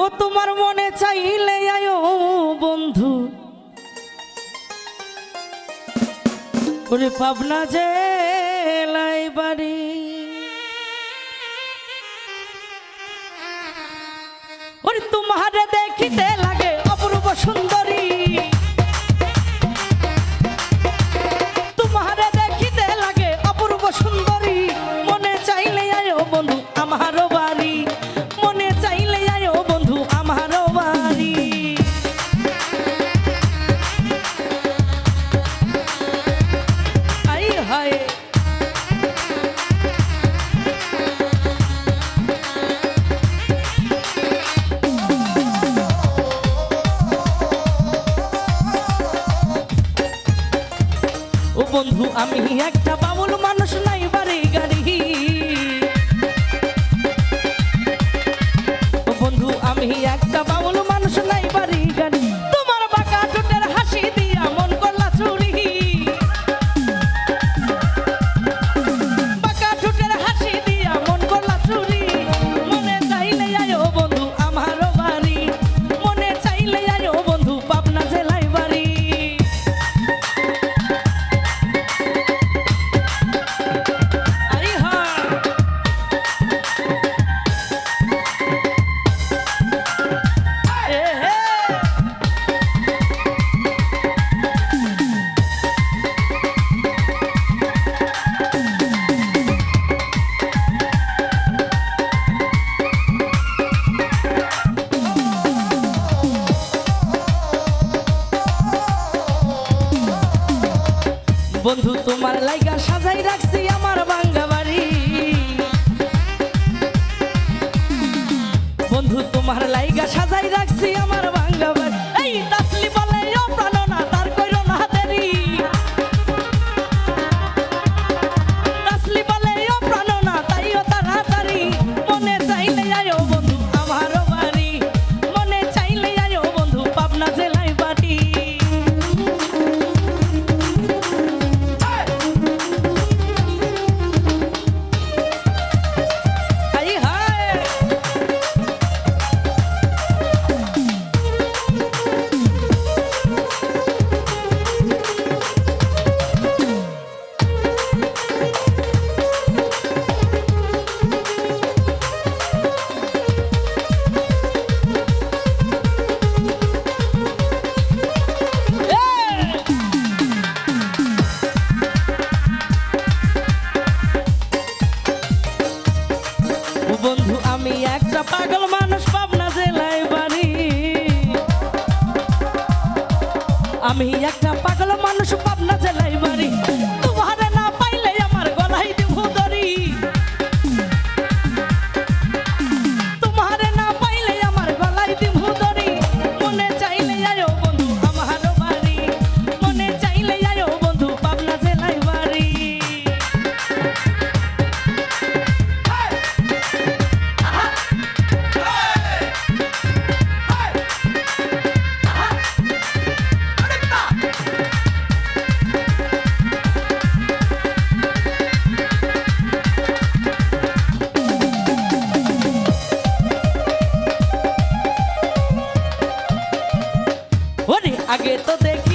ও তোমার মনে চাইলে আয়ো বন্ধু। ওরে পাবনা যে লাইবারি ওরে তোমার বন্ধু আমি একটা বাউল মানুষ নাই বাড়ি গাড়ি। বন্ধু আমি একটা বাউল মানুষ বন্ধু তোমার লাইগা সাজাই রাখছি আমার বাংলা বাড়ি। বন্ধু তোমার লাইগা সাজাই একটা পাগল মানুষ পাবনা জেলায় বাড়ি। আমি একটা পাগল মানুষ পাবনা আগে তো দেখি